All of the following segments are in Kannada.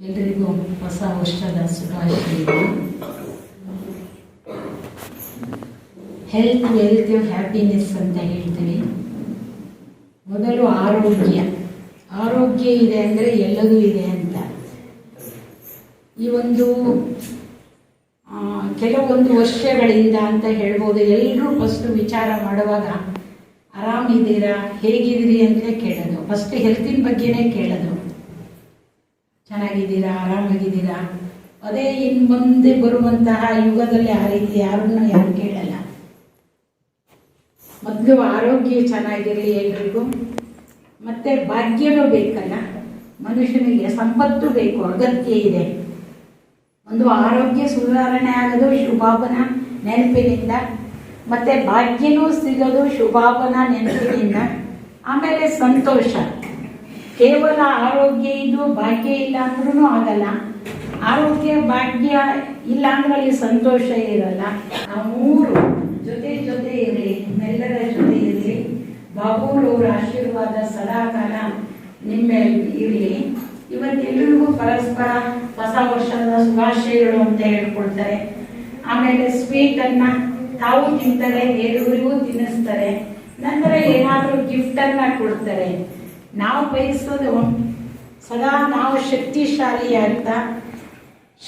ಎಲ್ರಿಗೂ ಹೊಸ ವರ್ಷದ ಶುಭಾಶಯಗಳು. ಹೆಲ್ತ್ ವೆಲ್ತ್ ಹ್ಯಾಪಿನೆಸ್ ಅಂತ ಹೇಳ್ತೀವಿ. ಮೊದಲು ಆರೋಗ್ಯ. ಆರೋಗ್ಯ ಇದೆ ಅಂದರೆ ಎಲ್ಲದೂ ಇದೆ ಅಂತ. ಈ ಒಂದು ಕೆಲವೊಂದು ವರ್ಷಗಳಿಂದ ಅಂತ ಹೇಳ್ಬೋದು ಎಲ್ಲರೂ ಫಸ್ಟ್ ವಿಚಾರ ಮಾಡುವಾಗ ಆರಾಮಿದ್ದೀರಾ ಹೇಗಿದ್ದೀರಿ? ಅಂತ ಕೇಳೋದು. ಫಸ್ಟ್ ಹೆಲ್ತಿನ ಬಗ್ಗೆನೇ ಕೇಳೋದು. ಚೆನ್ನಾಗಿದ್ದೀರಾ? ಆರಾಮಾಗಿದ್ದೀರಾ? ಅದೇ ಇನ್ನು ಮುಂದೆ ಬರುವಂತಹ ಯುಗದಲ್ಲಿ ಆ ರೀತಿ ಯಾರನ್ನು ಯಾರು ಕೇಳಲ್ಲ. ಮೊದಲು ಆರೋಗ್ಯ ಚೆನ್ನಾಗಿರಲಿ ಎಲ್ರಿಗೂ. ಮತ್ತೆ ಭಾಗ್ಯನೂ ಬೇಕಲ್ಲ. ಮನುಷ್ಯನಿಗೆ ಸಂಪತ್ತು ಬೇಕು, ಅಗತ್ಯ ಇದೆ. ಒಂದು ಆರೋಗ್ಯ ಸುಧಾರಣೆ ಆಗೋದು ಶುಭಾಪನ ನೆನಪಿನಿಂದ. ಮತ್ತೆ ಭಾಗ್ಯನೂ ಸಿಗೋದು ಶುಭಾಪನ ನೆನಪಿನಿಂದ. ಆಮೇಲೆ ಸಂತೋಷ. ಕೇವಲ ಆರೋಗ್ಯ ಇದು, ಭಾಗ್ಯ ಇಲ್ಲ ಅಂದ್ರೂ ಆಗಲ್ಲ. ಆರೋಗ್ಯ, ಭಾಗ್ಯ ಇಲ್ಲ ಅಂದ್ರೆ ಅಲ್ಲಿ ಸಂತೋಷ ಇರಲ್ಲ. ಆ ಮೂರು ಜೊತೆ ಜೊತೆ ಇರಲಿ ನಿಮ್ಮೆಲ್ಲರ ಜೊತೆ ಇರಲಿ ಬಾಬುರವರ ಆಶೀರ್ವಾದ ಸದಾಕಾಲ ನಿಮ್ಮ ಇರಲಿ ಇವತ್ತೆಲ್ಲರಿಗೂ ಪರಸ್ಪರ ಹೊಸ ವರ್ಷದ ಶುಭಾಶಯಗಳು ಅಂತ ಹೇಳ್ಕೊಳ್ತಾರೆ. ಆಮೇಲೆ ಸ್ವೀಟ್ ಅನ್ನ ತಾವು ತಿಂತಾರೆ, ಬೇರೆಯವರಿಗೂ ತಿನ್ನಿಸ್ತಾರೆ. ನಂತರ ಏನಾದರೂ ಗಿಫ್ಟ್ ಅನ್ನ ಕೊಡ್ತಾರೆ. ನಾವು ಬಯಸೋದು ಸದಾ ನಾವು ಶಕ್ತಿಶಾಲಿ ಅಂತ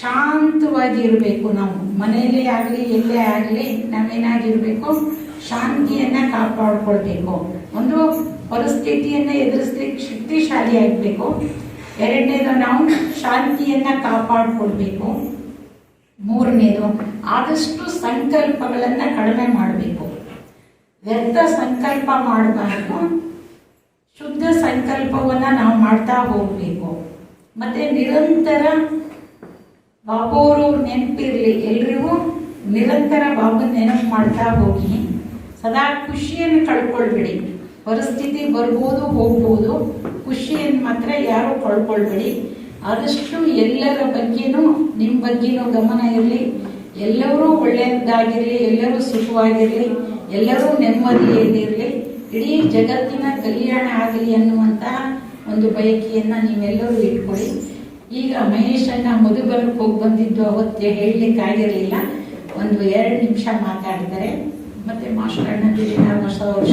ಶಾಂತವಾಗಿ ಇರಬೇಕು ನಾವು. ಮನೆಯಲ್ಲೇ ಆಗಲಿ, ಎಲ್ಲೇ ಆಗಲಿ ನಾವೇನಾಗಿರ್ಬೇಕು, ಶಾಂತಿಯನ್ನ ಕಾಪಾಡ್ಕೊಳ್ಬೇಕು. ಒಂದು ಪರಿಸ್ಥಿತಿಯನ್ನ ಎದುರಿಸ್ಲಿಕ್ಕೆ ಶಕ್ತಿಶಾಲಿ ಆಗಬೇಕು. ಎರಡನೇದು ನಾವು ಶಾಂತಿಯನ್ನ ಕಾಪಾಡಿಕೊಳ್ಬೇಕು. ಮೂರನೇದು ಆದಷ್ಟು ಸಂಕಲ್ಪಗಳನ್ನ ಕಡಿಮೆ ಮಾಡಬೇಕು. ವ್ಯರ್ಥ ಸಂಕಲ್ಪ ಮಾಡಬಾರ್ದು. ಶುದ್ಧ ಸಂಕಲ್ಪವನ್ನ ನಾವು ಮಾಡ್ತಾ ಹೋಗಬೇಕು. ಮತ್ತೆ ನಿರಂತರ ಬಾಬುವರು ನೆನಪಿರಲಿ ಎಲ್ರಿಗೂ. ನಿರಂತರ ಬಾಬು ನೆನಪು ಮಾಡ್ತಾ ಹೋಗಿ. ಸದಾ ಖುಷಿಯನ್ನು ಕಳ್ಕೊಳ್ಬೇಡಿ. ಪರಿಸ್ಥಿತಿ ಬರ್ಬೋದು ಹೋಗ್ಬೋದು. ಖುಷಿಯನ್ನು ಮಾತ್ರ ಯಾರು ಕಳ್ಕೊಳ್ಬೇಡಿ ಆದಷ್ಟು ಎಲ್ಲರ ಬಗ್ಗೆನೂ ನಿಮ್ಮ ಬಗ್ಗೆನೂ ಗಮನ ಇರಲಿ. ಎಲ್ಲರೂ ಒಳ್ಳೆಯದಾಗಿರಲಿ ಎಲ್ಲರೂ ಸುಖವಾಗಿರಲಿ, ಎಲ್ಲರೂ ನೆಮ್ಮದಿಯಲ್ಲಿರಲಿ ಇಡೀ ಜಗತ್ತಿನ ಕಲ್ಯಾಣ ಆಗಲಿ ಅನ್ನುವಂತಹ ಒಂದು ಬಯಕೆಯನ್ನು ನೀವೆಲ್ಲರೂ ಇಟ್ಕೊಳ್ಳಿ. ಈಗ ಮಹೇಶಣ್ಣ ಮಧುಬನಕ್ಕೆ ಹೋಗಿ ಬಂದಿದ್ದು ಅವತ್ತೇ ಹೇಳಲಿಕ್ಕಾಗಿರಲಿಲ್ಲ. ಒಂದು ಎರಡು ನಿಮಿಷ ಮಾತಾಡಿದರೆ ಮತ್ತೆ ಮಾಸ್ಟರ್ ಅಣ್ಣ ಹೊಸ ವರ್ಷ